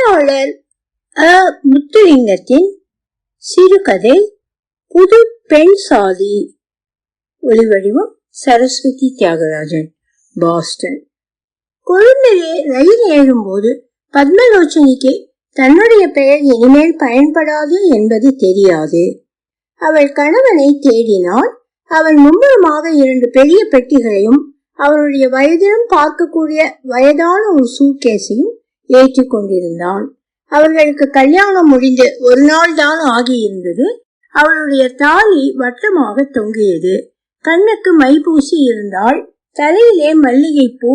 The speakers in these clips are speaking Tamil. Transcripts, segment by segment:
எழுத்தாளர் அ. முத்துலிங்கத்தின் சிறுகதை புது பெண் சாதி. ஒளிவடிவம் சரஸ்வதி தியாகராஜன் பாஸ்டன். கொழும்பிலே ரயில் ஏறும்போது பத்மலோச்சனிக்கு தன்னுடைய பெயர் இனிமேல் பயன்படாது என்பது தெரியாது. அவள் கணவனை தேடினால் அவன் மும்முரமாக இரண்டு பெரிய பெட்டிகளையும் அவருடைய வயதிலும் பார்க்கக்கூடிய வயதான ஒரு சூட்கேஸையும் ஏற்றி கொண்டிருந்தான் அவர்களுக்கு கல்யாணம் முடிந்து ஒரு நாள் தான் ஆகியிருந்தது. அவளுடைய தாலி வட்டமாக தொங்கியது. கண்ணுக்கு மை பூசி இருந்தால் தலையிலே மல்லிகைப்பூ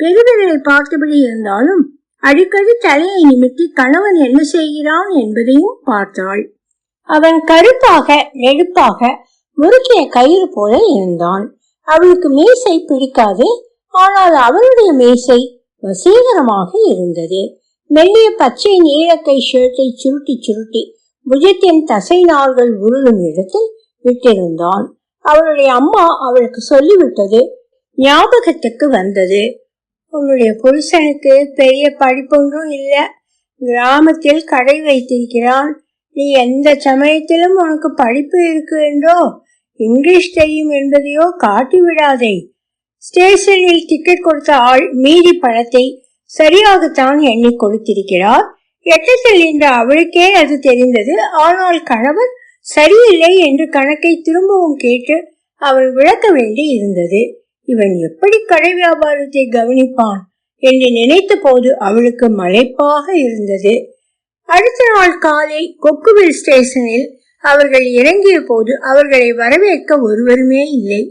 பெருவிரலை பார்த்தபடி இருந்தாலும் அடிக்கடி தலையை நிமித்தி கணவன் என்ன செய்கிறான் என்பதையும் பார்த்தாள். அவன் கருப்பாக நெடுப்பாக முறுக்கிய கயிறு போல இருந்தான். அவளுக்கு மீசை பிடிக்காது. ஆனால் அவளுடைய மீசை வசீகரமாக இருந்தது. மெல்லிய பச்சை நீலக்கை ஷர்ட்டை சுருட்டி சுருட்டி புஜத்தின் தசை நார்கள் உருளும் இடத்தில் விட்டிருந்தான். அவளுடைய அம்மா அவளுக்கு சொல்லிவிட்டது ஞாபகத்துக்கு வந்தது. உன்னுடைய புருஷனுக்கு பெரிய படிப்பொன்றும் இல்லை. கிராமத்தில் கடை வைத்திருக்கிறான். நீ எந்த சமயத்திலும் உனக்கு படிப்பு இருக்கு என்றோ இங்கிலீஷ் தெரியும் என்பதையோ காட்டி விடாதே ஸ்டேஷனில் டிக்கெட் கொடுத்த ஆள் மீதி பணத்தை சரியாகத்தான் எண்ணி கொடுத்திருக்கிறார். எட்டத்தில் என்று அவளுக்கே அது தெரிந்தது. ஆனால் கணவர் சரியில்லை என்று கணக்கை திரும்பவும் கேட்டு அவள் விளக்க வேண்டி இருந்தது. இவன் எப்படி கடை வியாபாரத்தை கவனிப்பான்? என்று நினைத்த போது அவளுக்கு மலைப்பாக இருந்தது. அடுத்த நாள் காலை கொக்குவில் ஸ்டேஷனில் அவர்கள் இறங்கிய போது அவர்களை வரவேற்க ஒருவருமே இல்லை.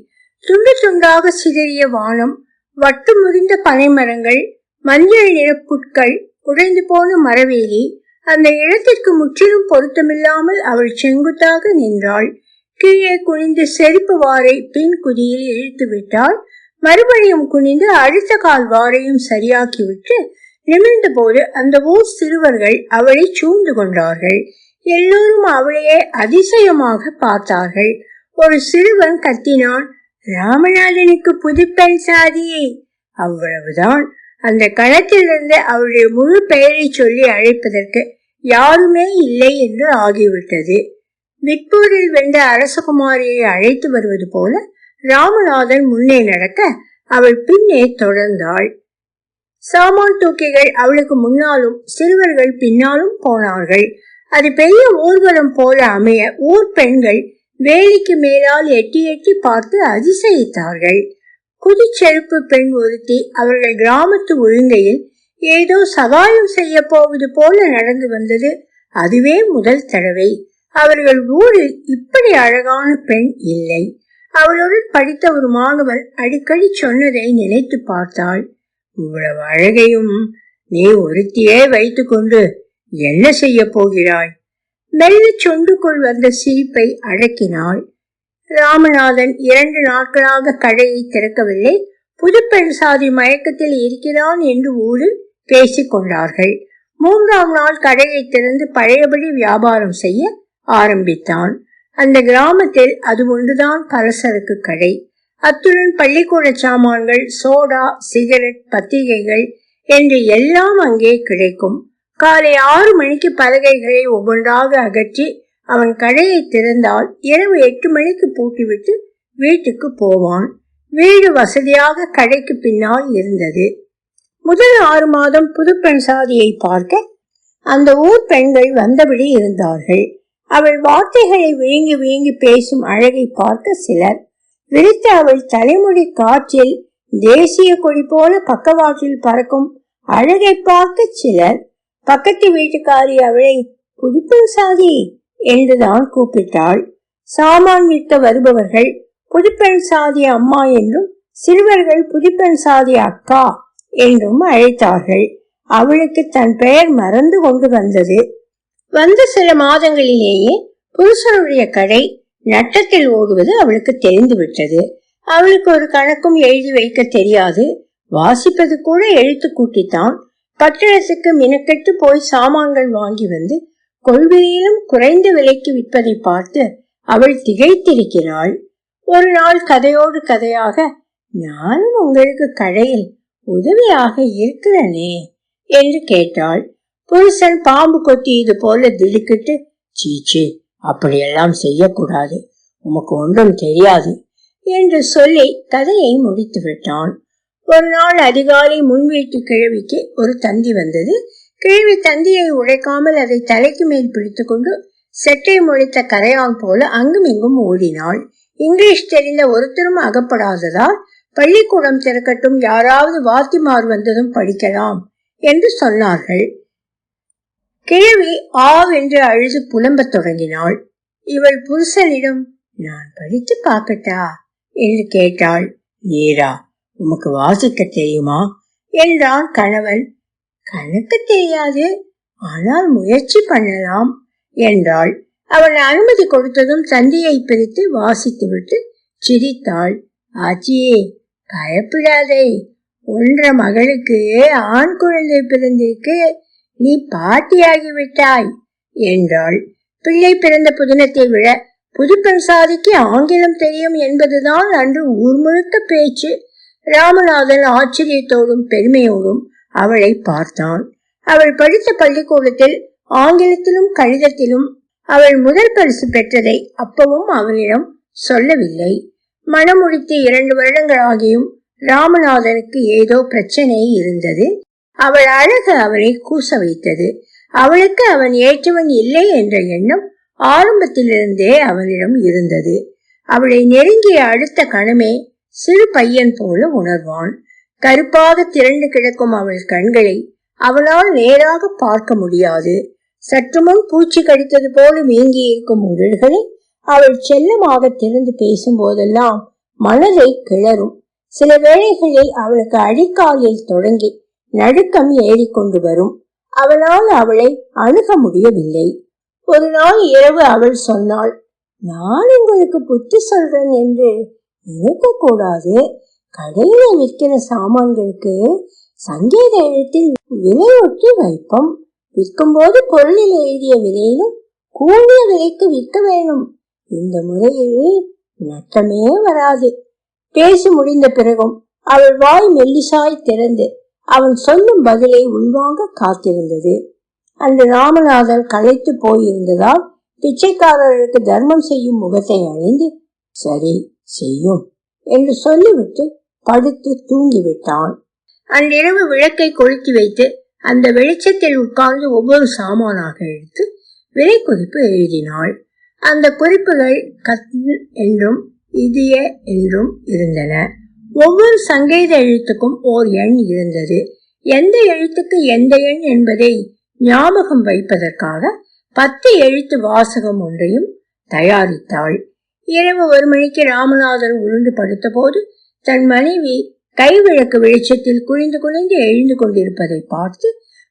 துண்டு துண்டாக சிதறிய வானம் வட்டு முறிந்த பனைமரங்கள் மஞ்சள் நிற புட்கள் உடைந்து போன மரவேலி அந்த இடத்திற்கு முற்றிலும் பொருத்தமில்லாமல் அவள் செங்குத்தாக நின்றாள். கீழே குனிந்து செருப்பு வாரை பின் குதியில் இழுத்து விட்டாள். மறுபடியும் குனிந்து அடுத்த கால் வாரையும் சரியாக்கிவிட்டு நிமிர்ந்த போது அந்த ஊர் சிறுவர்கள் அவளை சூழ்ந்து கொண்டார்கள். எல்லோரும் அவளையே அதிசயமாக பார்த்தார்கள். ஒரு சிறுவன் கத்தினான் ராமநாதனுக்கு புதுப்பெண் சாதியே. அவ்வளவுதான். அந்த களத்திலிருந்து அவளுடைய முழு பெயரை சொல்லி அழைப்பதற்கு யாருமே இல்லை என்று ஆகிவிட்டது. விட்பூரில் வென்ற அரசகுமாரியை அழைத்து வருவது போல ராமநாதன் முன்னே நடக்க அவள் பின்னே தொடர்ந்தாள். சாமான் தூக்கிகள் அவளுக்கு முன்னாலும் சிறுவர்கள் பின்னாலும் போனார்கள். அது பெரிய ஊர்வலம் போல அமைய ஊர் பெண்கள் வேலிக்கு மேலால் எட்டி எட்டி பார்த்து அதிசயித்தார்கள். குதிச்செருப்பு பெண் ஒருத்தி அவர்கள் கிராமத்து ஒழுங்கையில் ஏதோ சகாயம் செய்ய போவது போல நடந்து வந்தது. அதுவே முதல் தடவை. அவர்கள் ஊரில் இப்படி அழகான பெண் இல்லை. அவளுடன் படித்த ஒரு மாணவர் அடிக்கடி சொன்னதை நினைத்து பார்த்தாள். இவ்வளவு அழகையும் நீ ஒருத்தியே வைத்துக்கொண்டு என்ன செய்ய போகிறாய்? மெல்ல சொண்டுக்குள் வந்த சிரிப்பை அடக்கினாள். ராமநாதன் இரண்டு நாட்களாக கடையை திறக்கவில்லை. புதுப்பெண் சாதி மயக்கத்தில் இருக்கிறான் என்று ஊரில் பேசிக் கொண்டார்கள். மூன்றாம் நாள் கடையை திறந்து பழையபடி வியாபாரம் செய்ய ஆரம்பித்தான். அந்த கிராமத்தில் அது ஒன்றுதான் பலசரக்கு கடை. அத்துடன் பள்ளிக்கூட சாமான்கள் சோடா சிகரெட் பத்திரிகைகள் என்று எல்லாம் அங்கே கிடைக்கும். காலை ஆறு மணிக்கு பலகைகளை ஒவ்வொன்றாக அகற்றி அவன் கடையை திறந்தால் இரவு எட்டு மணிக்கு பூட்டிவிட்டு வீட்டுக்கு போவான். வீடு வசதியாக கடைக்கு பின்னால் இருந்தது. முதல் ஆறு மாதம் புதுப்பெண் சாதியை பார்க்க அந்த ஊர் பெண்கள் வந்தபடி இருந்தார்கள். அவள் வார்த்தைகளை விழுங்கி விழுங்கி பேசும் அழகை பார்க்க சிலர். விரித்த அவள் தலைமுடி காற்றில் தேசிய கொடி போல பக்கவாட்டில் பறக்கும் அழகை பார்க்க சிலர். பக்கத்து வீட்டுக்காரி அவளை புதுப்பெண் சாதி என்றுதான் கூப்பிட்டாள். சாமான் விற்க வருபவர்கள் புதுப்பெண் சாதி அம்மா என்றும் சிறுவர்கள் புதுப்பெண் சாதி அக்கா என்றும் அழைத்தார்கள். அவளுக்கு தன் பெயர் மறந்து கொண்டு வந்தது. வந்த சில மாதங்களிலேயே புருஷனுடைய கடை நட்டத்தில் ஓடுவது அவளுக்கு தெரிந்து விட்டது அவளுக்கு ஒரு கணக்கும் எழுதி வைக்க தெரியாது. வாசிப்பது கூட எழுத்து கூட்டித்தான். பட்டரசுக்கு மினக்கெட்டு போய் சாமான்கள் வாங்கி வந்து கொள்கையிலும் குறைந்த விலைக்கு விற்பதை பார்த்து அவள் திகைத்திருக்கிறாள். ஒரு நாள் கதையோடு கதையாக நானும் உங்களுக்கு கடையில் உதவியாக இருக்கிறனே என்று கேட்டாள். புருஷன் பாம்பு கொத்தியது போல திடுக்கிட்டு சீச்சி அப்படியெல்லாம் செய்யக்கூடாது. உமக்கு ஒன்றும் தெரியாது என்று சொல்லி கதையை முடித்து விட்டான் ஒரு நாள் அதிகாலை முன்வீட்டு கிழவிக்கு ஒரு தந்தி வந்தது. கிழவி தந்தியை உழைக்காமல் அதை தலைக்கு மேல் பிடித்துக்கொண்டு செட்டை முளைத்த கரையான் போல அங்கும் இங்கும் ஓடினாள். இங்கிலீஷ் தெரிந்த ஒருத்தரும் அகப்படாததால் பள்ளிக்கூடம் திறக்கட்டும் யாராவது வாத்திமார் வந்ததும் படிக்கலாம் என்று சொன்னார்கள். கிழவி ஆவென்று அழுது புலம்பத் தொடங்கினாள். இவள் புருஷனிடம் நான் படித்து பார்க்கட்டா? என்று கேட்டாள். நீரா உமக்கு வாசிக்க தெரியுமா? என்றான் கணவன். கணக்கு தெரியாது. ஆனால் முயற்சி பண்ணலாம் என்றாள். அவள் அனுமதி கொடுத்ததும் தந்தையை பிரித்து வாசித்துவிட்டு சிரித்தாள். ஆச்சியே பயப்படாதே. ஒன்ற மகளுக்கு ஆண் குழந்தை பிறந்திருக்கு. நீ பாட்டியாகி விட்டாய் என்றாள். பிள்ளை பிறந்த புதினத்தை விட புதுப்பெண் சாதிக்கு ஆங்கிலம் தெரியும் என்பதுதான் அன்று ஊர் முழுக்க பேச்சு. ராமநாதன் ஆச்சரியத்தோடும் பெருமையோடும் அவளை பார்த்தான். அவள் படித்த பள்ளிக்கூடத்தில் ஆங்கிலத்திலும் கணிதத்திலும் அவள் முதல் பரிசு பெற்றதை அப்பவும் அவனிடம் சொல்லவில்லை. மனமுடித்து இரண்டு வருடங்களாகியும் ராமநாதனுக்கு ஏதோ பிரச்சனை இருந்தது. அவள் அழகு அவனை கூச வைத்தது. அவளுக்கு அவன் ஏற்றவன் இல்லை என்ற எண்ணம் ஆரம்பத்திலிருந்தே அவனிடம் இருந்தது. அவளை நெருங்கிய அடுத்த கணமே சிறு பையன் போல உணர்வான். கருப்பாக திரண்டு கிடக்கும் அவள் கண்களை அவனால் நேராக பார்க்க முடியாது. சற்றுமுன் பூச்சி கடித்தது போல வீங்கி இருக்கும் உதடுகளை அவள் செல்லமாக திறந்து பேசும் போதெல்லாம் மனதை கிளறும். சில வேளைகளில் அவளுக்கு அடிக்காலில் தொடங்கி நடுக்கம் ஏறிக்கொண்டு வரும். அவனால் அவளை அணுக முடியவில்லை. ஒரு நாள் இரவு அவள் சொன்னாள் நான் உங்களுக்கு புத்தி சொல்றேன் என்று இருக்கக்கூடாது கடையில் கடையில விற்கிற சாமான்களுக்கு சங்கீத எழுத்தில் விலையொட்டி வைப்போம். விற்கும்போது பொருளில் எழுதிய விலையிலும் கூடிய விலைக்கு விற்க வேணும் இந்த முறையில் நட்டமே வராது. பேசி முடிந்த பிறகும் அவள் வாய் மெல்லிசாய் திறந்து அவன் சொல்லும் பதிலை உள்வாங்க காத்திருந்தது. அன்று ராமநாதர் களைத்து போயிருந்ததால் பிச்சைக்காரர்களுக்கு தர்மம் செய்யும் முகத்தை அழிந்து சரி செய்யும் என்று சொல்லிவிட்டு படுத்து தூங்கிவிட்டான். அன்றிரவு விளக்கை கொளுத்தி வைத்து அந்த வெளிச்சத்தில் உட்கார்ந்து ஒவ்வொரு சாமானாக எடுத்து விலை குறிப்பு எழுதினாள். அந்த குறிப்புகள் கத் என்றும் இதிய என்றும் இருந்தன. ஒவ்வொரு சங்கீத எழுத்துக்கும் ஓர் எண் இருந்தது. எந்த எழுத்துக்கு எந்த எண் என்பதை ஞாபகம் வைப்பதற்காக பத்து எழுத்து வாசகம் ஒன்றையும் தயாரித்தாள். இரவு ஒரு மணிக்கு ராமநாதன் உருண்டு படுத்த போது தன் மனைவி கைவிளக்கு வெளிச்சத்தில் குனிந்து குனிந்து எழுந்து கொண்டிருப்பதை பார்த்து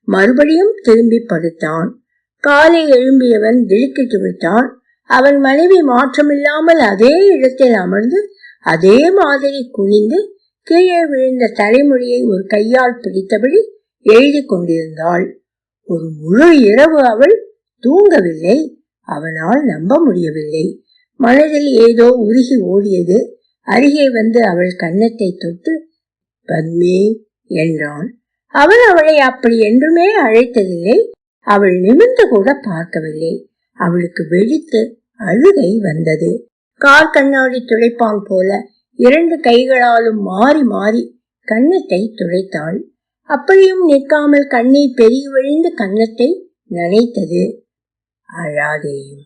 மறுபடியும் திரும்பி படுத்தான். காலை எழும்பியவன் திடுக்கிட்டு விட்டான். அவன் மனைவி மாற்றமில்லாமல் அதே இடத்தில் அமர்ந்து அதே மாதிரி குனிந்து கீழே விழுந்த தலைமொழியை ஒரு கையால் பிடித்தபடி எழுதி கொண்டிருந்தாள். ஒரு முழு இரவு அவள் தூங்கவில்லை. அவனால் நம்ப முடியவில்லை. மனதில் ஏதோ உருகி ஓடியது. அருகே வந்து அவள் கன்னத்தை தொட்டு பத்மே என்றான். அவன் அவளை அப்படி என்றுமே அழைத்ததில்லை. அவள் நிமிர்ந்து கூட பார்க்கவில்லை. அவளுக்கு வெடித்து அழுகை வந்தது. கார் கண்ணாடி துடைப்பான் போல இரண்டு கைகளாலும் மாறி மாறி கன்னத்தை துடைத்தாள். அப்படியும் நிற்காமல் கண்ணீர் பெருகி வழிந்து கன்னத்தை நனைத்தது. அழாதேயும்.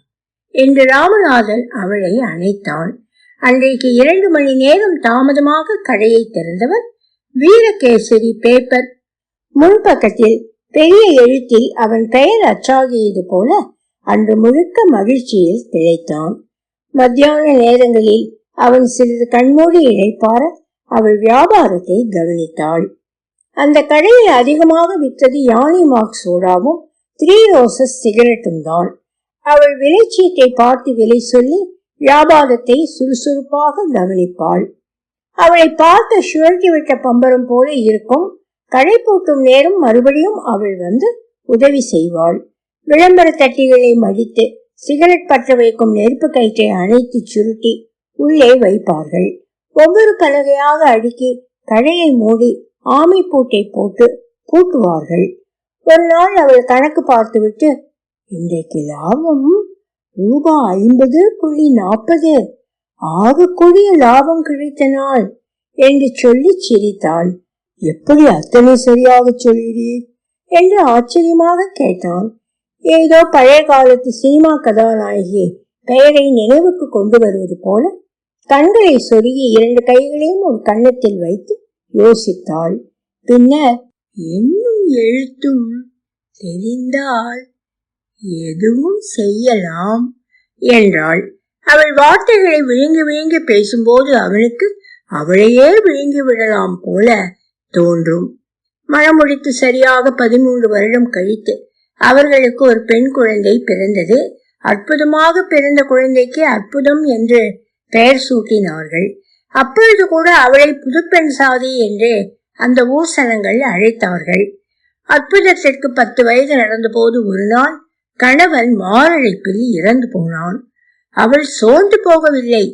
என்று ராமநாதன் அவளை அணைத்தான். அன்றைக்கு இரண்டு மணி நேரம் தாமதமாக கடையை திறந்தவர் வீரகேசரி பேப்பர் முன்பக்கத்தில் பெரிய எழுத்தில் அவன் பெயர் அச்சாகியது போல அன்று முழுக்க மகிழ்ச்சியில் திளைத்தான். மத்தியான நேரங்களில் அவன் சிறிது கண்மூடி இழைப்பார அவள் வியாபாரத்தை கவனித்தாள். அந்த கடையில் அதிகமாக விற்றது யானி மார்க் சோடாவும் த்ரீ ரோசஸ் சிகரெட்டும் தான் அவள் விளைச்சியத்தை பார்த்து விலை சொல்லி வியாபாரத்தை சுறுசுறுப்பாக கவனிப்பாள். அவளை பார்த்து சுழற்றி விட்ட பம்பரம் போல இருக்கும். கடை பூட்டும் நேரம் மறுபடியும் அவள் வந்து உதவி செய்வாள். விளம்பர தட்டிகளை மடித்து சிகரெட் பற்ற வைக்கும் நெருப்பு கயிற்றை அணைத்து சுருட்டி உள்ளே வைப்பார்கள். ஒவ்வொரு பலகையாக அடுக்கி கடையை மூடி ஆமை பூட்டை போட்டு பூட்டுவார்கள். ஒரு நாள் அவள் கணக்கு பார்த்துவிட்டு இன்றைக்கு லாபம் ரூபாய் ஐம்பது புள்ளி நாற்பது. ஆகக்கூடிய லாபம் கிடைத்த நாள் என்று சொல்லி சிரித்தாள். எப்படி அத்தனை சரியாக சொல்கிறீர்? என்று ஆச்சரியமாக கேட்டான். ஏதோ பழைய காலத்து சினிமா கதாநாயகி பெயரை நினைவுக்கு கொண்டு வருவது போல. கண்களை சொருகி இரண்டு கைகளையும் ஒரு கன்னத்தில் வைத்து யோசித்தாள். பின்னர் என்னும் எழுத்தும் தெரிந்தால் எதுவும் செய்யலாம் என்றாள். அவள் வார்த்தைகளை விழுங்கி விழுங்கி பேசும்போது அவனுக்கு அவளையே விழுங்கி விடலாம் போல தோன்றும். மனமுடித்து சரியாக பதிமூன்று வருடம் கழித்து அவர்களுக்கு ஒரு பெண் குழந்தை பிறந்தது. அற்புதமாக பிறந்த குழந்தைக்கு அற்புதம் என்று பெயர் சூட்டினார்கள். அப்பொழுது கூட அவளை புதுப்பெண் சாதி என்று அந்த ஊசனங்கள் அழைத்தார்கள். அற்புதத்திற்கு பத்து வயது நடந்தபோது ஒரு நாள் கணவன் மாரடைப்பில் இறந்து போனான். அவள் சோர்ந்து போகவில்லை.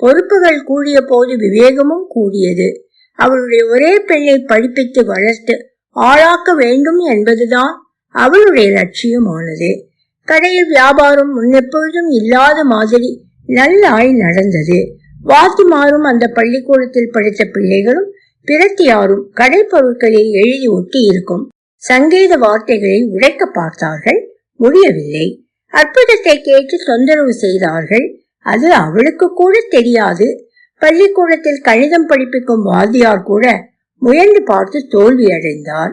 பொறுப்புகள் கூடிய போது விவேகமும் கூடியது. அவளுடைய ஒரே பெண்ணை படிப்பித்து வளர்த்து ஆளாக்க வேண்டும் என்பதுதான் அவளுடைய லட்சியமானது. கடையில் வியாபாரம் முன்னெப்பொழுதும் இல்லாத மாதிரி நல்லாய் நடந்தது. வாத்திமாரும் அந்த பள்ளிக்கூடத்தில் படித்த பிள்ளைகளும் பிரத்தியாரும் கடை பொருட்களில் எழுதி ஒட்டி இருக்கும் சங்கீத வார்த்தைகளை உடைக்க பார்த்தார்கள். முடியவில்லை. அற்புதத்தை கேட்டு தொந்தரவு செய்தார்கள். அது அவளுக்கு கூட தெரியாது. பள்ளிக்கூடத்தில் கணிதம் படிப்பிக்கும் வாத்தியார் கூட முயன்று பார்த்து தோல்வி அடைந்தார்.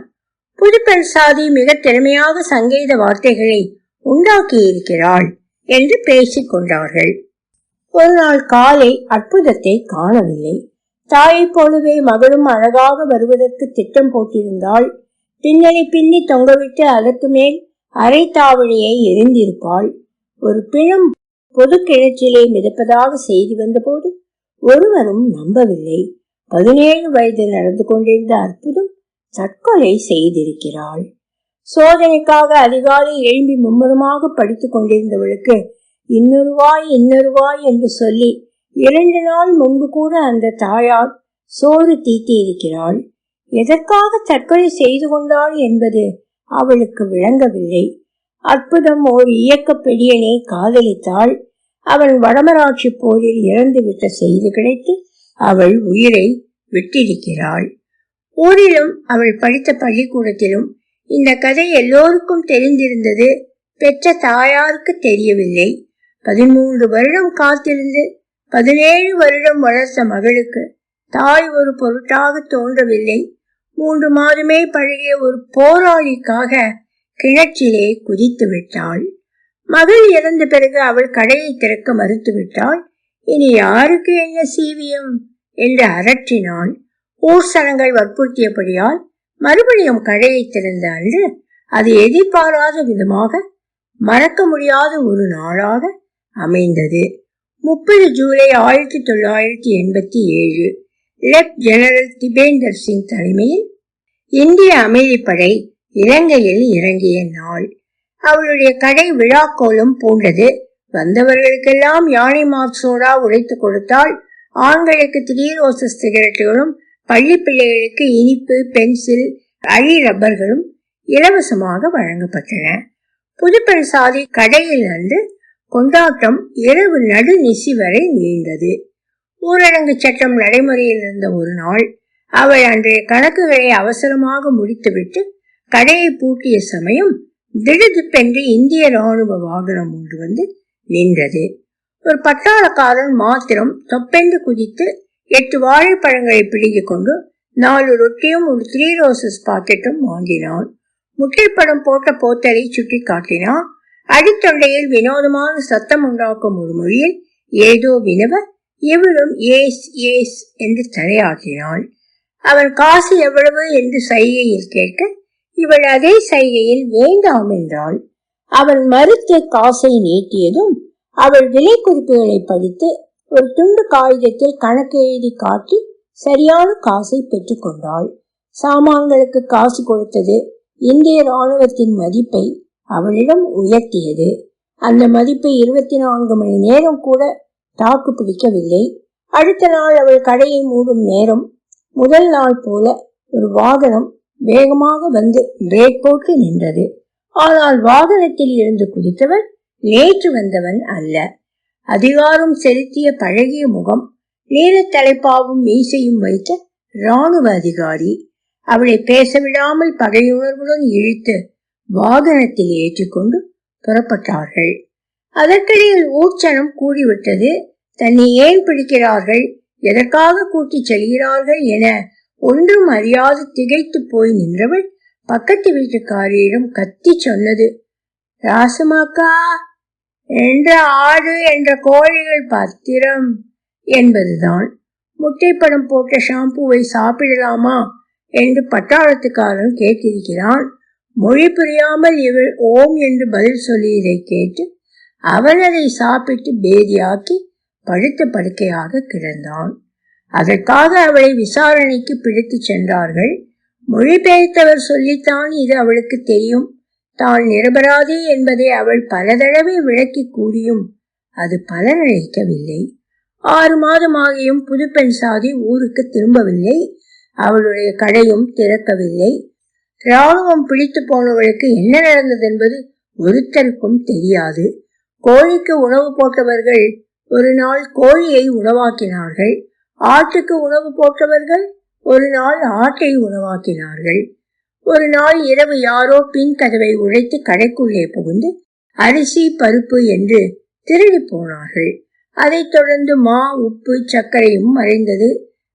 புதுப்பெண் சாதி மிக திறமையாக சங்கீத வார்த்தைகளை உண்டாக்கி இருக்கிறாள் என்று பேசிக் கொண்டார்கள். ஒரு நாள் காலை அற்புதத்தை காணவில்லை. தாயை போலவே மகளும் அழகாக வருவதற்கு திட்டம் போட்டிருந்தாள். பின்னணி பின்னி தொங்கவிட்டு அதற்கு மேல் அரைத்தாவழியை எரிந்திருப்பாள். ஒரு பிணம் பொது கிணற்றிலே மிதப்பதாக செய்தி வந்தபோது ஒருவரும் நம்பவில்லை. பதினேழு வயது நடந்து கொண்டிருந்த அற்புதம் தற்கொலை செய்திருக்கிறாள். சோதனைக்காக அதிகாலை எழும்பி மும்முரமாக படித்துக் கொண்டிருந்தவளுக்கு இன்னொருவாய் இன்னொருவாய் என்று சொல்லி இரண்டு நாள் முன்பு கூட அந்த தாயார் சோறு தீட்டி இருக்கிறாள் எதற்காக தற்கொலை செய்து கொண்டாள் என்பது அவளுக்கு விளங்கவில்லை. அற்புதம் ஓர் இயக்க பெரியனை காதலித்தாள். அவன் வடமராட்சி போரில் இறந்துவிட்ட செய்தி கிடைத்து அவள் உயிரை விட்டிருக்கிறாள். ஊரிலும் அவள் படித்த பள்ளிக்கூடத்திலும் இந்த கதை எல்லோருக்கும் தெரிந்திருந்தது. பெற்ற தாயாருக்கு தெரியவில்லை. பதிமூன்று வருடம் காத்திருந்து பதினேழு வருடம் வளர்த்த மகளுக்கு தாய் ஒரு பொருட்டாக தோன்றவில்லை. மூன்று மாதமே பழகிய ஒரு போராளிக்காக கிணற்றிலே குதித்து விட்டாள். மகள் இறந்த பிறகு அவள் கடையை திறக்க மறுத்து விட்டாள். இனி யாருக்கு என்ன சீவியம்? என்று அரற்றினாள். ஊர்சனங்கள் வற்புறுத்தியபடியால் மறுபடியும் கடையை திறந்த அன்று அது எதிர்பாராத விதமாக மறக்க முடியாத ஒரு நாளாக அமைந்தது. முப்பது ஜூலை ஆயிரத்தி தொள்ளாயிரத்தி எண்பத்தி ஏழு. லெப் ஜெனரல் திபேந்தர் சிங் தலைமையில் இந்திய அமைதிப்படை இலங்கையில் இறங்கிய நாள். அவளுடைய கடை விழாக்கோலும் பூண்டது வந்தவர்களுக்கெல்லாம் யானை மார்க்சோடா உழைத்து கொடுத்தால் ஆண்களுக்கு திடீரோச சிகரெட்டுகளும் பள்ளி பிள்ளைகளுக்கு இனிப்பு பென்சில் அழி ரப்பர்களும் இலவசமாக வழங்கப்பட்டன. புதுப்பெண் சாதி கடையில் வந்து கொண்டாட்டம் இரவு நடு நிசி வரை நீண்டது. ஊரடங்கு சட்டம் நடைமுறையில் இருந்த ஒரு நாள் அவள் அன்றைய கணக்குகளை அவசரமாக முடித்துவிட்டு கடையை பூட்டிய சமயம் திடுதிப்பென்று இந்திய ராணுவ வாகனம் ஒன்று வந்து நின்றது. ஒரு பட்டாளக்காரன் மாத்திரம் தொப்பென்று குதித்து எட்டு வாழைப்பழங்களை பிடுங்கிக் கொண்டு நாலு ரொட்டியும் ஒரு த்ரீ ரோசஸ் பாக்கெட்டும் வாங்கினான். முட்டைப்படம் போட்ட போத்தரை சுட்டி காட்டினான். அடித்தொண்டையில் வினோதமான சத்தம் உண்டாக்கும் ஒரு மொழியில் ஏதோ வினவ இவளும் ஏஸ் ஏஸ் என்று தலையாட்டினாள் அவன் காசு எவ்வளவு என்று சைகையில் கேட்க இவள் அதே சைகையில் வேண்டாம் என்றாள். அவன் மறுத்து காசை நீட்டியதும் அவள் விலை குறிப்புகளை படித்து ஒரு துண்டு காகிதத்தில் கணக்கு எழுதி காட்டி சரியான காசை பெற்றுக்கொண்டாள் சாமான்களுக்கு காசு கொடுத்தது இந்திய ராணுவத்தின் மதிப்பை அவளிடம் உயர்த்தியது. அந்த மதிப்பை இருபத்தி நான்கு மணி நேரம் கூட தாக்கு பிடிக்கவில்லை. அடுத்த நாள் அவள் கடையை மூடும் நேரம் முதல் நாள் போல ஒரு வாகனம் வேகமாக வந்து பிரேக் போட்டு நின்றது. ஆனால் வாகனத்தில் இருந்து குதித்தவர் நேற்று வந்தவன் அல்ல. அதிகாரம் செலுத்திய பழகிய முகம் நீலத் தலைப்பாவும் மீசையும் வைத்த ராணுவ அதிகாரி. அவளை பேசவிடாமல் பகையுணர்வுடன் இழுத்து வாகனத்தில் ஏற்றிக்கொண்டு புறப்பட்டார்கள். அதற்கிடையில் ஊர்ச்சனம் கூடிவிட்டது. தன்னை ஏன் பிடிக்கிறார்கள்? எதற்காக கூட்டிச் செல்கிறார்கள் என ஒன்றும் அறியாது திகைத்து போய் நின்றவள் பக்கத்து வீட்டுக்காரியிடம் கத்தி சொன்னது. ராசமாக்கா என்ற ஆடு என்ற கோழிகள் பத்திரம் என்பதுதான். முட்டைப்படம் போட்ட ஷாம்புவை சாப்பிடலாமா என்று பட்டாளத்துக்காரன் கேட்டிருக்கிறான். மொழி புரியாமல் இவள் ஓம் என்று பதில் சொல்லியதை கேட்டு அவன் அதை சாப்பிட்டு பேதியாக்கி படுத்த படுக்கையாக கிடந்தான். அதற்காக அவளை விசாரணைக்கு பிடித்து சென்றார்கள். மொழிபெயர்த்தவர் சொல்லித்தான் இது அவளுக்கு தெரியும். தான் நிரபராதி என்பதை அவள் பல தடவை விளக்கி கூறியும் அது பலனளிக்கவில்லை. ஆறு மாதமாகியும் புதுப்பெண் சாதி ஊருக்கு திரும்பவில்லை. அவளுடைய கடையும் திறக்கவில்லை. ராணுவம் பிடித்து போனவளுக்கு என்ன நடந்தது என்பது ஒருத்தருக்கும் தெரியாது. கோழிக்கு உணவு போட்டவர்கள் ஒரு நாள் கோழியை உணவாக்கினார்கள். ஆட்டுக்கு உணவு போட்டவர்கள் ஒரு நாள் ஆட்டை உணவாக்கினார்கள். ஒரு நாள் இரவு யாரோ பின் கதவை உழைத்து கடைக்குள்ளே புகுந்து அரிசி பருப்பு என்று திருடி போனார்கள். அதைத் தொடர்ந்து மா உப்பு சர்க்கரையும் மறைந்தது.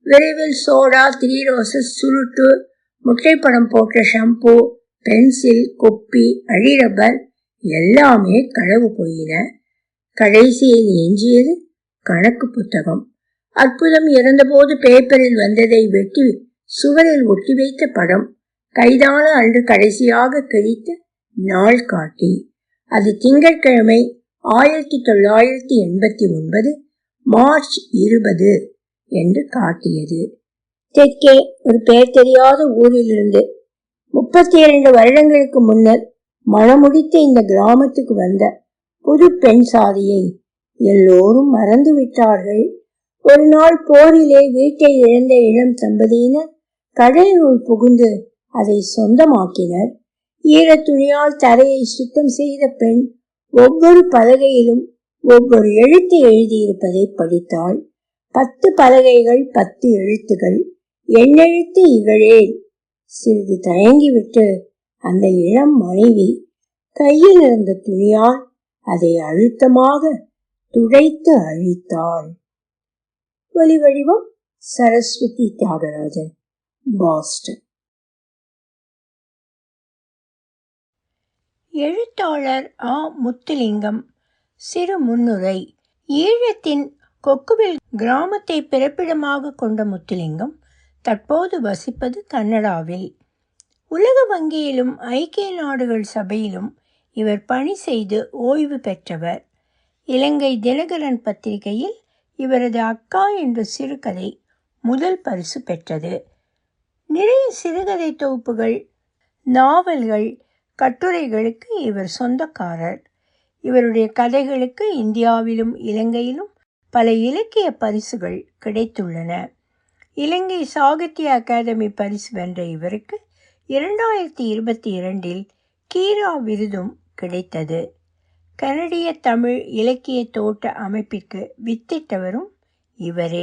விரைவில் சோடா திரீரோசஸ் சுருட்டு முட்டைப்படம் போட்ட ஷாம்பு பென்சில் கொப்பி அழிரப்பர் எல்லாமே களவு போயின. கடைசியில் எஞ்சியது கணக்கு புத்தகம். அற்புதம் இறந்தபோது பேப்பரில் வந்ததை வெட்டி சுவரில் ஒட்டி வைத்த படம் கைதான அன்று கடைசியாக கிழித்த நாள் காட்டி. அது திங்கட்கிழமை ஆயிரத்தி தொள்ளாயிரத்தி எண்பத்தி ஒன்பது மார்ச் இருபது என்று காட்டியது. தெற்கே ஒரு பெயர் தெரியாத ஊரிலிருந்து முப்பத்தி இரண்டு வருடங்களுக்கு முன்னர் மனமுடித்த இந்த கிராமத்துக்கு வந்த புது பெண் சாதியை எல்லோரும் மறந்து விட்டார்கள் ஒரு நாள் போரிலே வீட்டை இழந்த இளம் தம்பதியினர் கடலுள் புகுந்து அதை சொந்தமாக்கினர். ஈரத் துணியால் தரையை சுத்தம் செய்த பெண் ஒவ்வொரு பலகையிலும் ஒவ்வொரு எழுத்து எழுதியிருப்பதை படித்தாள். பத்து பலகைகள் பத்து எழுத்துகள் எண்ணெழுத்து இகழேன் சிறிது தயங்கிவிட்டு அந்த இளம் மனைவி கையில் இருந்த துணியால் அதை அழுத்தமாக துடைத்து அழித்தாள். ஒலி வடிவம் சரஸ்வதி தியாகராஜன் பாஸ்டன். எழுத்தாளர் ஆ. முத்துலிங்கம் சிறு முன்னுரை. ஈழத்தின் கொக்குவில் கிராமத்தை பிறப்பிடமாக கொண்ட முத்துலிங்கம் தற்போது வசிப்பது கன்னடாவில். உலக வங்கியிலும் ஐக்கிய நாடுகள் சபையிலும் இவர் பணி செய்து ஓய்வு பெற்றவர். இலங்கை தினகரன் பத்திரிகையில் இவரது அக்கா என்ற சிறுகதை முதல் பரிசு பெற்றது. நிறைய சிறுகதை தொகுப்புகள் நாவல்கள் கட்டுரைகளுக்கு இவர் சொந்தக்காரர். இவருடைய கதைகளுக்கு இந்தியாவிலும் இலங்கையிலும் பல இலக்கிய பரிசுகள் கிடைத்துள்ளன. இலங்கை சாகித்ய அகாதமி பரிசு வென்ற இவருக்கு இரண்டாயிரத்தி இருபத்தி இரண்டில் கீரா விருதும் கிடைத்தது. கனடிய தமிழ் இலக்கிய தோட்ட அமைப்பிற்கு வித்திட்டவரும் இவரே.